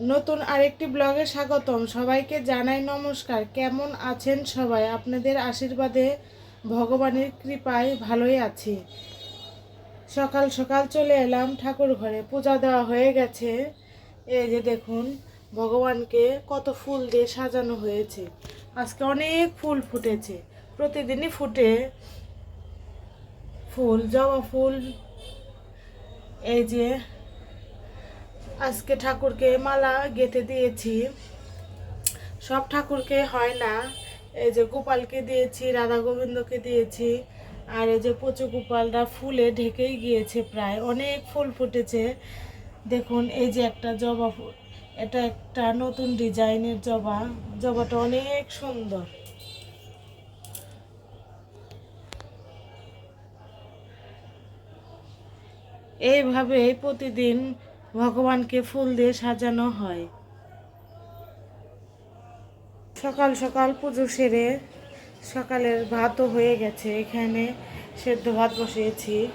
নতুন আরেকটি ব্লগে স্বাগতম। সবাইকে জানাই নমস্কার। কেমন আছেন সবাই? আপনাদের আশীর্বাদে ভগবানের কৃপায় ভালোই আছি। সকাল সকাল চলে এলাম ঠাকুর ঘরে। পূজা দেওয়া হয়ে গেছে। এই যে দেখুন, ভগবানকে কত ফুল দিয়ে সাজানো হয়েছে। আজকে অনেক ফুল ফুটেছে। প্রতিদিনই ফুটে ফুল, জবা ফুল। এই যে আজকে ঠাকুরকে মালা গেঁথে দিয়েছি। সব ঠাকুরকে হয় না। এই যে গোপালকে দিয়েছি, রাধা গোবিন্দকে দিয়েছি, আর এই যে পচু গোপালরা ফুলে ঢেকেই গিয়েছে প্রায়। অনেক ফুল ফুটেছে। দেখুন, এই যে একটা জবা ফুল, এটা একটা নতুন ডিজাইনের জবা। জবাটা অনেক সুন্দর। এইভাবে প্রতিদিন ভগবানকে ফুল দিয়ে সাজানো হয়। সকাল সকাল পুজো সেরে সকালের ভাতও হয়ে গেছে। এখানে সেদ্ধ ভাত বসিয়েছি।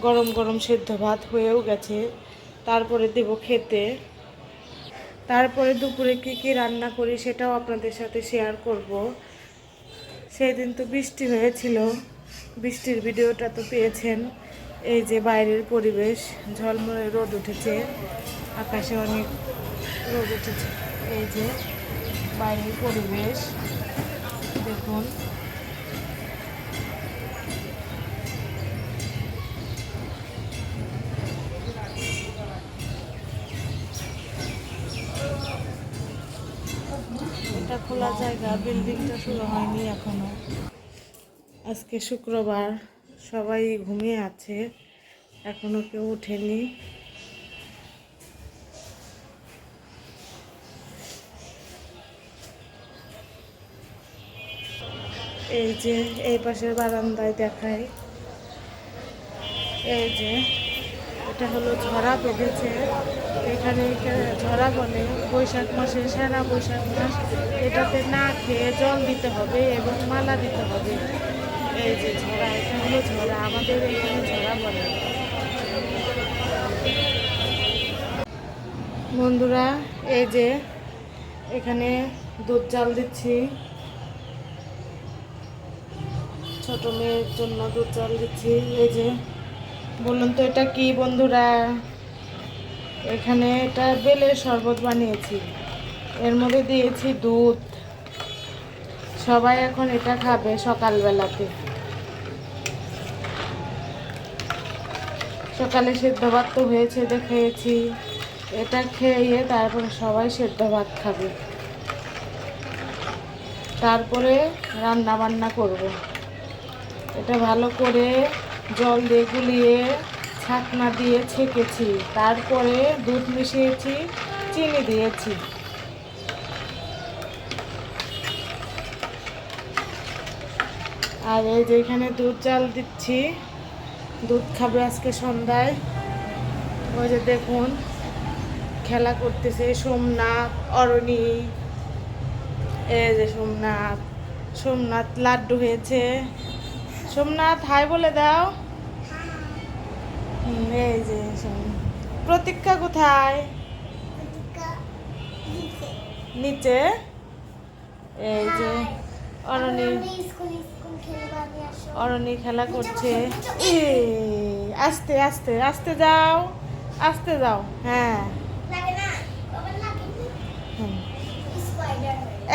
গরম গরম সেদ্ধ ভাত হয়েও গেছে। তারপরে দেব খেতে। তারপরে দুপুরে কী কী রান্না করি সেটাও আপনাদের সাথে শেয়ার করব। সেই দিন তো বৃষ্টি হয়েছিল। বৃষ্টির ভিডিওটা তো পেয়েছেন। এই যে বাইরের পরিবেশ, ঝলমলে রোদ উঠেছে, আকাশে অনেক রোদ উঠেছে। এই যে বাইরের পরিবেশ, দেখুন। এটা খোলা জায়গা বিল্ডিংটা শুরু হয়নি এখনও। আজকে শুক্রবার। সবাই ঘুমিয়ে আছে। এখনও কেউ ওঠেনি। এই যে এই পাশের বারান্দায় দেখায় এই যে এটা হলো ঝরা বেঁধেছে। এখানে ঝরা বলে বৈশাখ মাসে সেরা বৈশাখ মাস। এটাতে না খেয়ে জল দিতে হবে এবং মালা দিতে হবে। এই যে ঝরা এটা হলো আমাদের এখানে ঝরা বলে। বন্ধুরা, এই যে এখানে দুধ জাল দিচ্ছি। ছোট মেয়ের জন্য দুধ জাল দিচ্ছি। এই যে, বলুন তো এটা কি বন্ধুরা? এখানে এটা বেলের শরবত বানিয়েছি। এর মধ্যে দিয়েছি দুধ। সবাই এখন এটা খাবে সকালবেলাতে। সকালে সেদ্ধ ভাত তো হয়েছে খেয়েছি। এটা খেয়ে তারপরে সবাই সেদ্ধ ভাত খাবে। তারপরে রান্না বান্না করব। এটা ভালো করে জল দিয়ে গুলিয়ে ছাকনা দিয়ে ছেঁকেছি। তারপরে দুধ মিশিয়েছি, চিনি দিয়েছি। আর এই যে এখানে দুধ চাল দিচ্ছি। দুধ খাবে আজকে সন্ধ্যায়। ওই যে দেখুন খেলা করতেছে সোমনাথ অরণি। এই যে সোমনাথ সোমনাথ লাড্ডু হয়েছে সোমনাথ হাই বলে দাও। এই যে প্রতীক্ষা কোথায়? নিচে। এই যে অরণি। অরণি খেলা করছে। আস্তে আস্তে আস্তে যাও আস্তে যাও হ্যাঁ।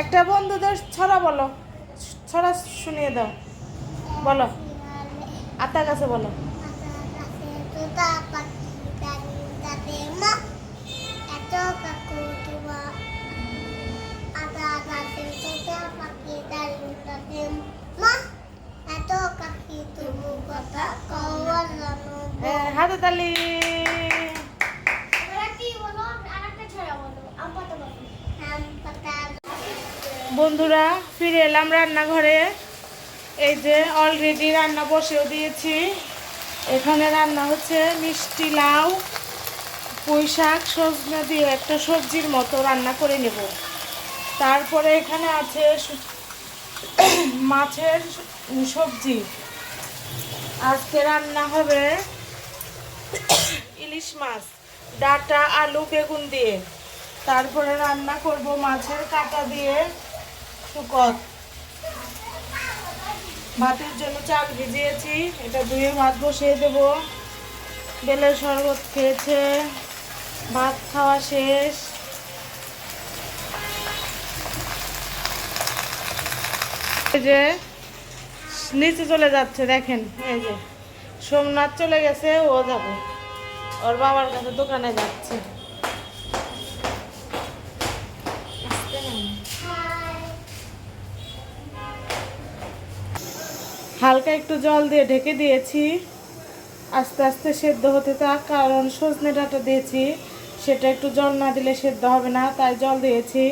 একটা বন্ধুদের ছড়া বলো, ছড়া শুনিয়ে দাও, বলো। আতা কাছে বলো। হ্যাঁ হাতে তালি। বন্ধুরা ফিরে এলাম রান্নাঘরে। এই যে অলরেডি রান্না বসেও দিয়েছি। এখানে রান্না হচ্ছে মিষ্টি লাউ পুঁই শাক সজনা দিয়ে একটা সবজির মতো রান্না করে নেব। তারপরে এখানে আছে মাছের সবজি। আজকে রান্না হবে ইলিশ মাছ, ডাটা, আলু, বেগুন দিয়ে। তারপরে রান্না করব মাছের কাটা দিয়ে শুকত। ভাতের জন্য চাল ভিজিয়েছি, এটা ধুয়ে ভাত বসিয়ে দেব। বেলের শরবত খেয়েছে, ভাত খাওয়া শেষ। যে নিচে চলে যাচ্ছে, দেখেন, এই যে। সোমনাথ চলে গেছে, ও যাবে। ওর বাবার কাছে দোকানে যাচ্ছে। হালকা একটু জল দিয়ে ঢেকে দিয়েছি। আস্তে আস্তে সেদ্ধ হতে থাক, কারণ সজনে ডাঁটা দিয়েছি। সেটা একটু জল না দিলে সেদ্ধ হবে না, তাই জল দিয়েছি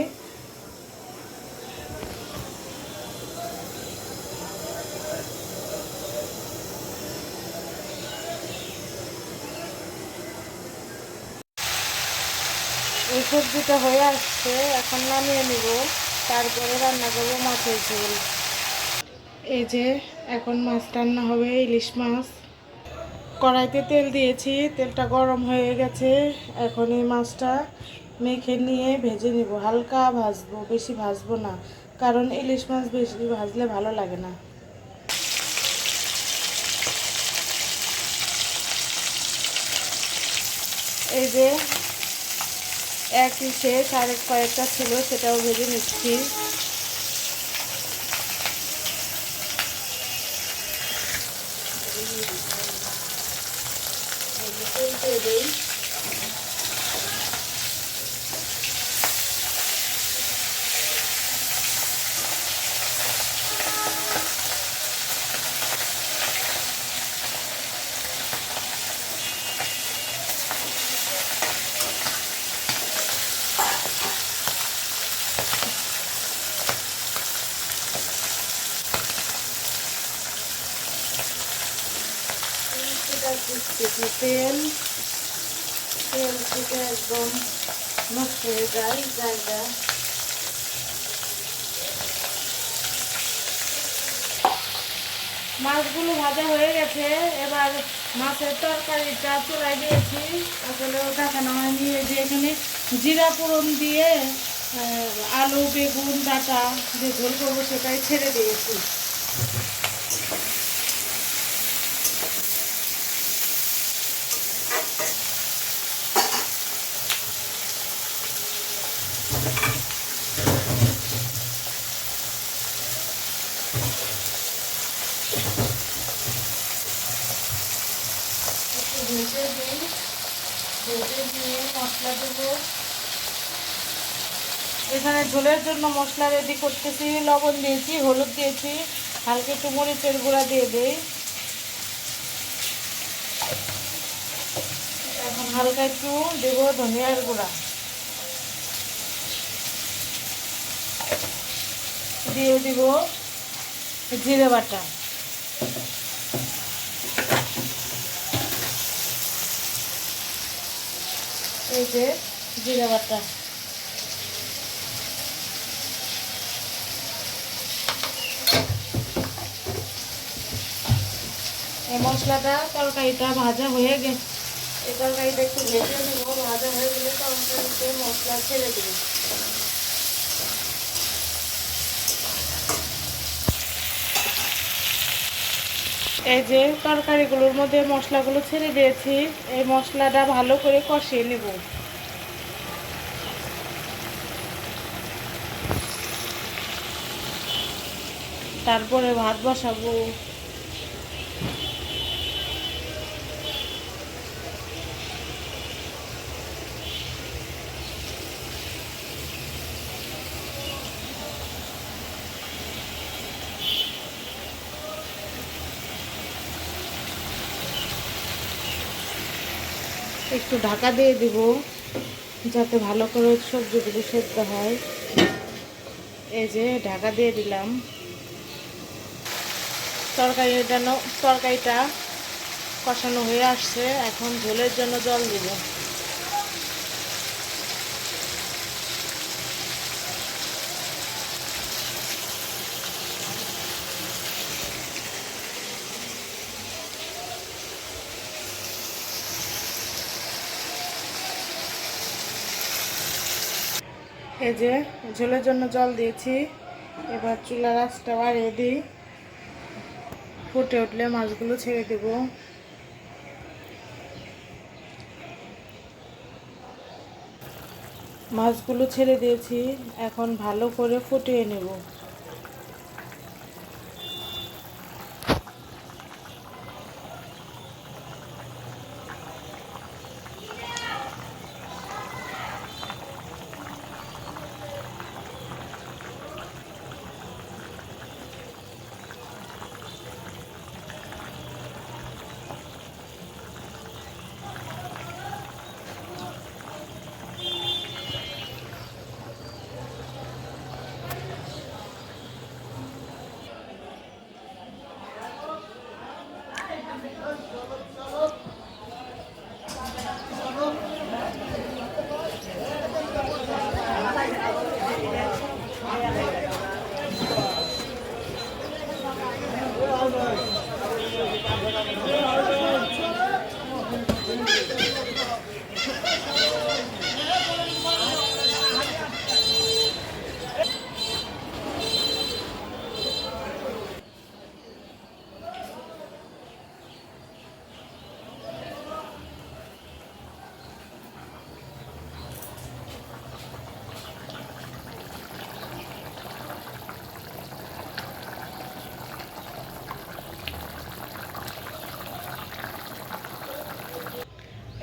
এই সবজিটা হয়ে আসছে, এখন নামিয়ে নিব। তারপরে রান্না করব মাছের ঝোল। এই যে, এখন মাছ রান্না হবে, ইলিশ মাছ। কড়াইতে তেল দিয়েছি, তেলটা গরম হয়ে গেছে। এখন এই মাছটা মেখে নিয়ে ভেজে নিব। হালকা ভাজবো, বেশি ভাজবো না, কারণ ইলিশ মাছ বেশি ভাজলে ভালো লাগে না। এই যে একই শেষ আরেক কয়েকটা ছিল সেটাও ভেজে নিচ্ছি। তেল তেল থেকে একদম নষ্ট হয়ে যায় মাছগুলো ভাজা হয়ে গেছে। এবার মাছের তরকারিটা চড়াই দিয়েছি। আসলে ওটাকে নামায় নিয়ে যে এখানে জিরা ফোড়ন দিয়ে আলু, বেগুন ডাটা যে ঝোল করব সেটাই ছেড়ে দিয়েছি। একটু ভেজে ভেজে দিয়ে মশলা দেবো এখানে ঝোলের জন্য মশলা রেডি করতেছি, লবণ দিয়েছি, হলুদ দিয়েছি, হালকা একটু মরিচের গুঁড়া দিয়ে দিই। এখন হালকা একটু দেবো ধনিয়ার গুঁড়া। দিয়ে দিব জিরে বাটা। এই যে জিরে বাটা। এই মশলাটা তরকারিটা ভাজা হয়ে গেছে এই তরকারিটা একটু ভেজে নেব, ভাজা হয়ে গেলে তরকারিতে মশলা ছেড়ে দেবো। এই যে তরকারিগুলোর মধ্যে মশলাগুলো ছেড়ে দিয়েছি। এই মশলাটা ভালো করে কষিয়ে নেব। তারপরে ভাত বসাবো। একটু ঢাকা দিয়ে দিব, যাতে ভালো করে সবজিগুলো সেদ্ধ হয়। এই যে ঢাকা দিয়ে দিলাম। তরকারি তরকারিটা কষানো হয়ে আসছে, এখন ঝোলের জন্য জল দিব। এই যে ঝোলের জন্য জল দিয়েছি। এবার চুলা রাসটা বাড়িয়ে দিই। ফুটে উঠলে মাছগুলো ছেড়ে দেব। মাছগুলো ছেড়ে দিয়েছি। এখন ভালো করে ফুটিয়ে নেব।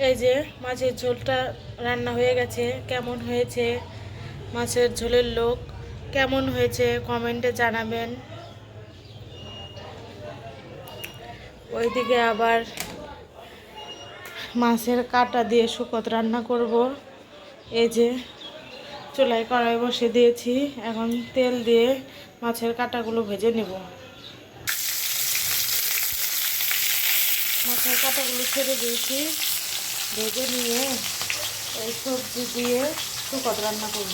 এই যে মাছের ঝোলটা রান্না হয়ে গেছে, কেমন হয়েছে? মাছের ঝোলের লোক কেমন হয়েছে কমেন্টে জানাবেন। ওইদিকে আবার মাছের কাটা দিয়ে শুকত রান্না করব। এই যে চুলায় কড়াই বসে দিয়েছি, এখন তেল দিয়ে মাছের কাটাগুলো ভেজে নেব। মাছের কাটাগুলো ছেড়ে দিয়েছি। ভেজে নিয়ে এই সবজি দিয়ে শুকত রান্না করব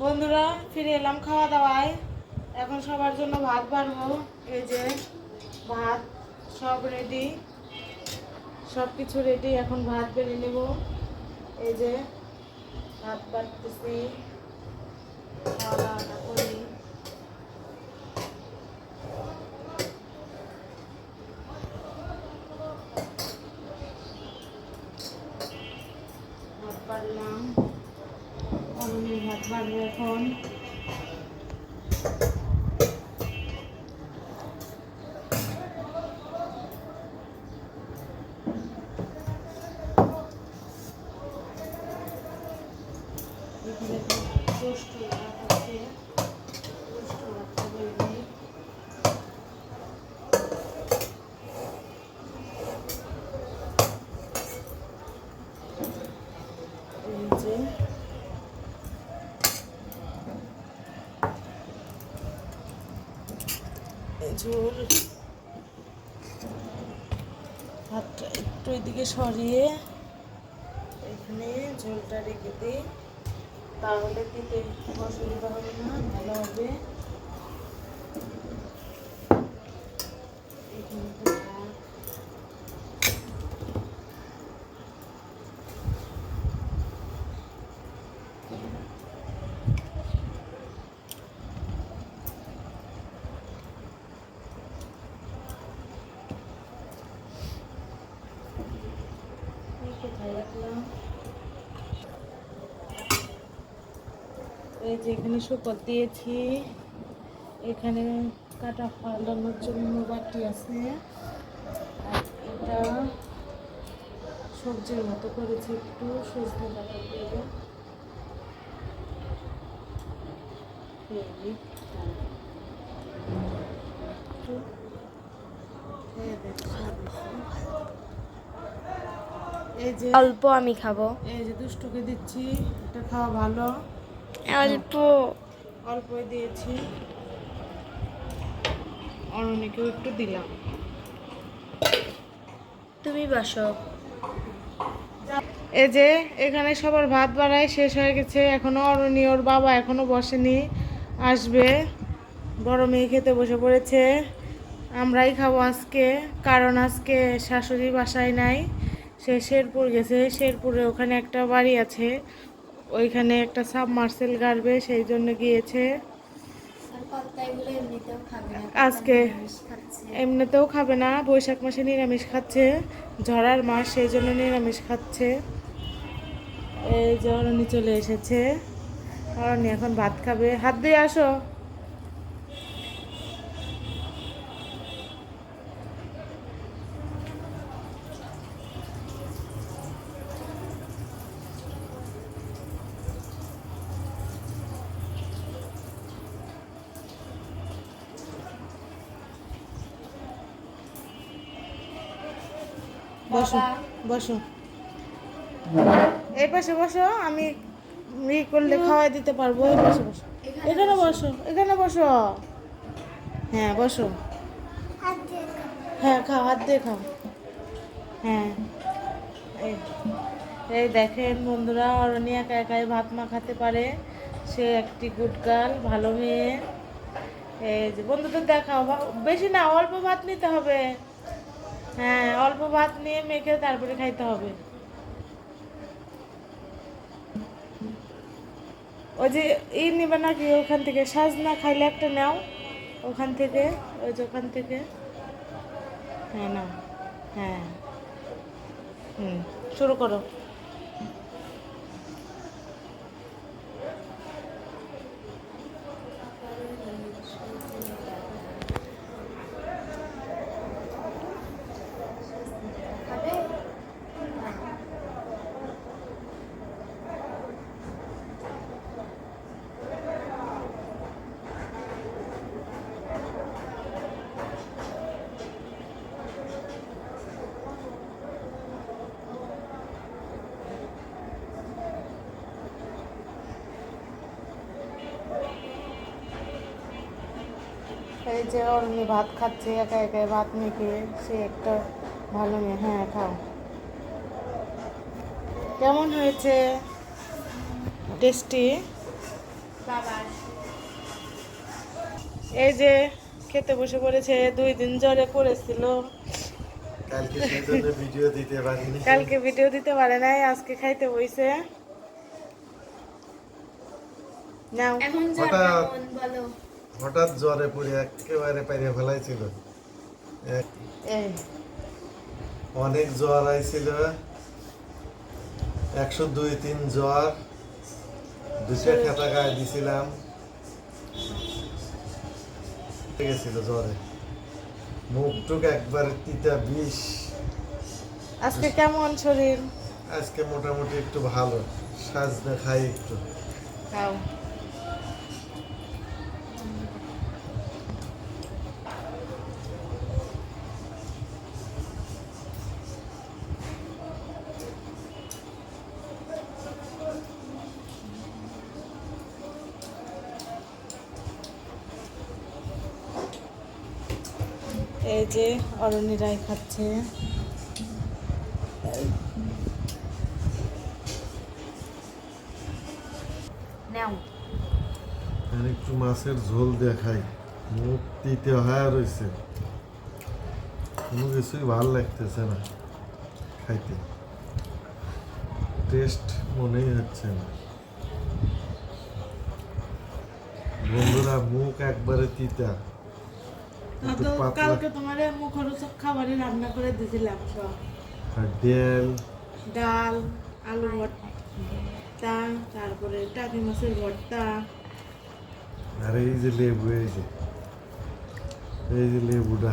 বন্ধুরা ফিরে এলাম খাওয়া দাওয়ায়। এখন সবার জন্য ভাত বাড়বো এই যে ভাত সব রেডি সব কিছু রেডি এখন ভাত বেড়ে নেব। এই যে ভাত বাড়তেছি। খাওয়া দাওয়াটা ঝোল। ভাতটা একটু এদিকে সরিয়ে এখানে ঝোলটা রেখে দিই। তাহলে দিতে অসুবিধা হবে না ভালো হবে এখানে তো ভাত। এই কোথায় রাখলাম এই যে এখানে শুকর দিয়েছি। এখানে কাটা ফালানোর জন্য বাটি আছে। আর এটা সবজির মতো করেছি একটু সজনে ডাটা দিয়ে একটু এই যে অল্প আমি খাব। এই যে দুষ্টুকে দিচ্ছি এটা খাওয়া ভালো। অল্প। অল্পই দিয়েছি। অরণিকেও একটু দিলাম। তুমি বসো। এই যে এখানে সবার ভাত বাড়ায় শেষ হয়ে গেছে। এখনও অরণি ওর বাবা এখনও বসেনি। আসবে। বড় মেয়ে খেতে বসে পড়েছে। আমরাই খাব আজকে। কারণ আজকে শাশুড়ি বাসায় নাই। সে শেরপুর গেছে। শেরপুরে ওখানে একটা বাড়ি আছে। ওইখানে একটা সাবমার্সেল গাড়বে, সেই জন্য গিয়েছে। আজকে এমনিতেও খাবে না, বৈশাখ মাসে নিরামিষ খাচ্ছে, ঝড়ার মাস, সেই জন্য নিরামিষ খাচ্ছে। এই যে অরণি চলে এসেছে। অরণি এখন ভাত খাবে। হাত দিয়ে আসো। বসো বসো। এই পাশে বসো, আমি ই করলে খাওয়াই দিতে পারব, এই পাশে বসো। এখানে বসো এখানে বসো। হ্যাঁ বসো। হ্যাঁ খাও, হাত দিয়ে খাও। হ্যাঁ। এই দেখেন বন্ধুরা অরণি একা একাই ভাত মা মাখাতে পারে। সে একটি গুড গার্ল, ভালো মেয়ে। এই যে বন্ধুদের দেখাও বেশি না, অল্প ভাত নিতে হবে। হ্যাঁ অল্প ভাত নিয়ে মেখে তারপরে খাইতে হবে। ওই যে ই নেবে নাকি, ওখান থেকে সাজ না খাইলে একটা নাও, ওখান থেকে, ওই যে ওখান থেকে। হ্যাঁ না হ্যাঁ। হুম, শুরু করো। এই যে অরুণী ভাত খাচ্ছে একা একা ভাত মেখে সে একটা ভালো মেয়ে। হ্যাঁ খাও। কেমন হয়েছে? টেস্টি? এই যে খেতে বসে পড়েছে দুই দিন জ্বরে পড়েছিল। কালকে ভিডিও দিতে পারিনি। কালকে ভিডিও দিতে পারে নাই আজকে খাইতে বইছে। নাও। এখন বলো? হঠাৎ জ্বরে পড়ে একেবারে পাইরে ফেলাইছিল। অনেক জ্বর আইছিল। একশো দুই তিন জ্বর দুটো খেতা গায়ে দিছিলাম। গেছিল জ্বরে। মুখ টুক একবারে তিতা বিষ। আজকে কেমন শরীর? আজকে মোটামুটি একটু ভালো। সাজনে খাই একটু। খাও। যে অরণি রায় খাচ্ছে একটু মাছের ঝোল দেখাই। মুখ তিতে হয়ে রয়েছে কোনো কিছুই ভালো লাগতেছে না খাইতে। টেস্ট মনেই হচ্ছে না। বন্ধুরা মুখ একবারে তিতা। তো কালকে তোমার মুখরোচক খাবারই রান্না করে দিয়েছিলাম সব ডেল ডাল আলু ভর্তা তারপরে টাকি মাছের ভর্তা। আর এই যে লেবু এই যে এই যে লেবুটা।